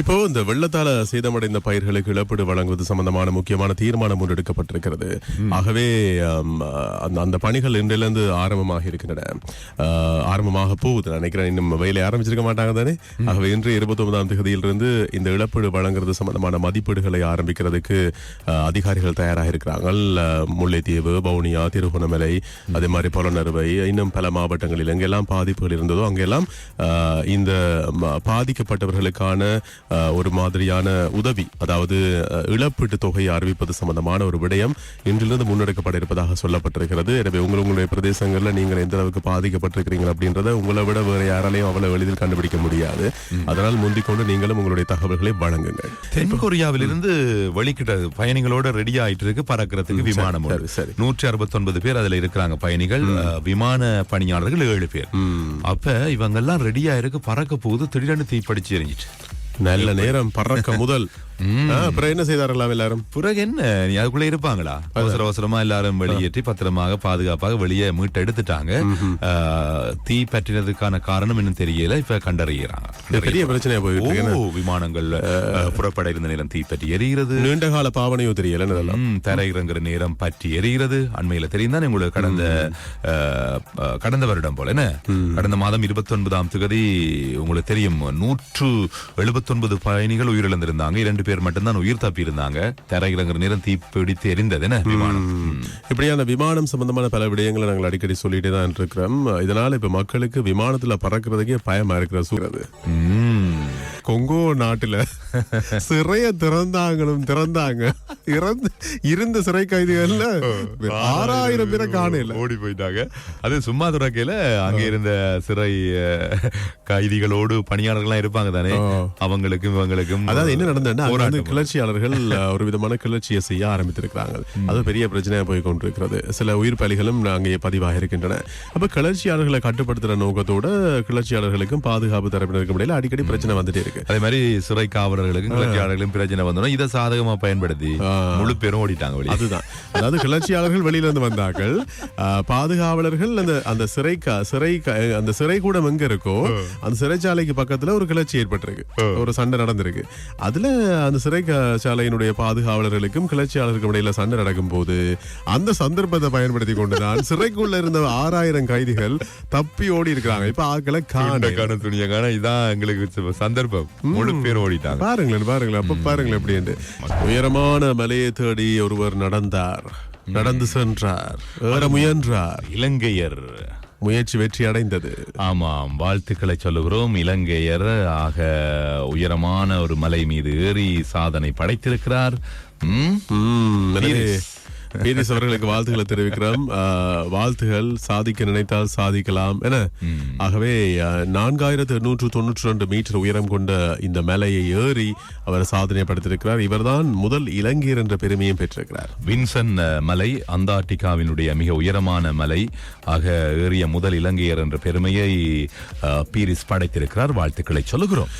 இப்போ இந்த வெள்ளத்தால சேதமடைந்த பயிர்களுக்கு இழப்பீடு வழங்குவது சம்பந்தமான முக்கியமான தீர்மானம் முன்னெடுக்கப்பட்டிருக்கிறது ஆகவே அந்த அந்த பணிகள் இன்றிலிருந்து ஆரம்பமாக இருக்கின்றன. ஆரம்பமாக போகுது நான் நினைக்கிறேன். இன்னும் வேலை ஆரம்பிச்சிருக்க மாட்டாங்க தானே? ஆகவே இன்று இருபத்தி ஒன்பதாம் தேதியிலிருந்து இந்த இழப்பீடு வழங்குறது சம்பந்தமான மதிப்பீடுகளை ஆரம்பிக்கிறதுக்கு அதிகாரிகள் தயாராக இருக்கிறார்கள் ஆஹ், முல்லைத்தீவு வவுனியா திருகோணமலை அதே மாதிரி புலனறுவை இன்னும் பல மாவட்டங்களில் எங்கெல்லாம் பாதிப்புகள் இருந்ததோ அங்கெல்லாம் இந்த பாதிக்கப்பட்டவர்களுக்கான ஒரு மாதிரியான உதவி அதாவது இழப்பீட்டு தொகையை அறிவிப்பது சம்பந்தமான ஒரு விடயம் இன்றிலிருந்து முன்னெடுக்கப்பட இருப்பதாக சொல்லப்பட்டிருக்கிறது. எனவே உங்கள் உங்களுடைய பிரதேசங்களில் நீங்கள் எந்த அளவுக்கு பாதிக்கப்பட்டிருக்கிறீங்க அப்படின்றத உங்களை விட வேறு யாராலையும் அவ்வளவு எளிதில் கண்டுபிடிக்க முடியாது. அதனால் முந்திக் கொண்டு நீங்களும் உங்களுடைய தகவல்களை வழங்குங்கள். தென் கொரியாவிலிருந்து வெளிக்கிட்ட பயணிகளோட ரெடி ஆயிட்டு இருக்கு பறக்கிறதுக்கு விமானம் சரி. நூற்றி அறுபத்தி ஒன்பது பேர் அதுல இருக்கிறாங்க பயணிகள். விமான பணியாளர்கள் ஏழு பேர். அப்ப இவங்க எல்லாம் ரெடியா இருக்கு பறக்க போகுது திடீர்னு தீப்படிச்சு எரிஞ்சிட்டு நல்ல நேரம் பறக்க முதல். அப்புறம் என்ன செய்தார்களாம் எல்லாரும் பிறகு என்ன? நீ அதுக்குள்ள இருப்பாங்களா? அவசர அவசரமா எல்லாரும் வெளியேற்றி பத்திரமாக பாதுகாப்பாக வெளியே மீட்டு எடுத்துட்டாங்க. தீ பற்றினதுக்கான காரணம் இன்னும் தெரியல. இப்ப கண்டறியறாங்க. பெரிய பிரச்சனையா ஓ விமானங்கள் புறப்பட இருந்த நேரம் தீ பற்றி எரிகிறது. நீண்ட கால பாவனையும் தெரியல ம், தரையிறங்குற நேரம் பற்றி எரிகிறது. அண்மையில தெரியும் தானே உங்களுக்கு கடந்த கடந்த வருடம் போல என்ன? கடந்த மாதம் இருபத்தி ஒன்பதாம் தேதி உங்களுக்கு தெரியும் நூற்று எழுபத்தி ஒன்பது பயணிகள் உயிரிழந்திருந்தாங்க. இரண்டு பேர் மட்டும்தான் உயிர் தப்பி இருந்தாங்க தரையிறங்குற நேரம் தீ பிடித்து எரிந்தது என்ன விமானம் ம். இப்படியான விமானம் சம்பந்தமான பல விடயங்களை நாங்கள் அடிக்கடி சொல்லிட்டே தான் இருக்கிறோம் இதனால இப்ப மக்களுக்கு விமானத்துல பறக்கிறதுக்கே பயமா இருக்கிற சூழல். கொங்கோ நாட்டுல சிறைய திறந்தாங்களும் திறந்தாங்க. இறந்து இருந்த சிறை கைதிகள்ல ஆறாயிரம் பேரை காணல. ஓடி போயிட்டாங்க அது சும்மா துறக்கையில அங்க இருந்த சிறை கைதிகளோடு பணியாளர்கள்லாம் இருப்பாங்க தானே? அவங்களுக்கும் இவங்களுக்கும் அதாவது என்ன நடந்ததுன்னா. கிளர்ச்சியாளர்கள் ஒரு விதமான கிளர்ச்சியை செய்ய ஆரம்பித்திருக்கிறாங்க. அது பெரிய பிரச்சனையா போய் கொண்டிருக்கிறது. சில உயிர் பலிகளும் அங்கே பதிவாக இருக்கின்றன அப்ப கிளர்ச்சியாளர்களை கட்டுப்படுத்துற நோக்கத்தோட கிளர்ச்சியாளர்களுக்கும் பாதுகாப்பு தரப்பினருக்கும் இடையில அடிக்கடி பிரச்சனை வந்துட்டே இருக்கு. அதே மாதிரி சிறை காவலர்களுக்கும் கிளர்ச்சியாளர்களுக்கும் பிரச்சனை வந்தோம் இதை சாதகமா பயன்படுத்தி முழு பேரும் ஓடிட்டாங்க வெளியே. அதுதான். அதாவது கிளர்ச்சியாளர்கள் வெளியில இருந்து வந்தார்கள் பாதுகாவலர்கள் அந்த அந்த சிறை சிறை அந்த சிறை கூடம் எங்க இருக்கோ அந்த சிறைச்சாலைக்கு பக்கத்துல ஒரு கிளர்ச்சி ஏற்பட்டிருக்கு. ஒரு சண்டை நடந்திருக்கு. அதுல அந்த சிறை சாலையினுடைய பாதுகாவலர்களுக்கும் கிளர்ச்சியாளருக்கும் இடையில சண்டை நடக்கும் போது அந்த சந்தர்ப்பத்தை பயன்படுத்தி கொண்டுதான் சிறைக்குள்ள இருந்த ஆறாயிரம் கைதிகள் தப்பி ஓடி இருக்கிறாங்க இப்ப ஆக்களை காண காண துணிய காண இதான் எங்களுக்கு ச- சந்தர்ப்பம் முழு பேரும் ஓடிட்டாங்க பாருங்களேன் பாருங்களேன். அப்ப பாருங்களேன் எப்படி உயரமான மலையை தேடி ஒருவர் நடந்தார். நடந்து சென்றார். ஏற முயன்றார். இலங்கையர். முயற்சி வெற்றி அடைந்தது. ஆமாம் வாழ்த்துக்களை சொல்லுகிறோம். இலங்கையர் ஆக உயரமான ஒரு மலை மீது ஏறி சாதனை படைத்திருக்கிறார். பீரிஸ் அவர்களுக்கு வாழ்த்துக்களை தெரிவிக்கிறோம். வாழ்த்துகள் சாதிக்க நினைத்தால் சாதிக்கலாம் என. ஆகவே நான்காயிரத்து எண்ணூற்று தொண்ணூற்றி ரெண்டு மீட்டர் உயரம் கொண்ட இந்த மலையை ஏறி அவர் சாதனை படைத்திருக்கிறார் இவர்தான் முதல் இலங்கையர் என்ற பெருமையும் பெற்றிருக்கிறார். வின்சன் மலை அந்தார்டிகாவினுடைய மிக உயரமான மலை. ஆக ஏறிய முதல் இலங்கையர் என்ற பெருமையை பீரிஸ் படைத்திருக்கிறார். வாழ்த்துக்களை சொல்லுகிறோம்.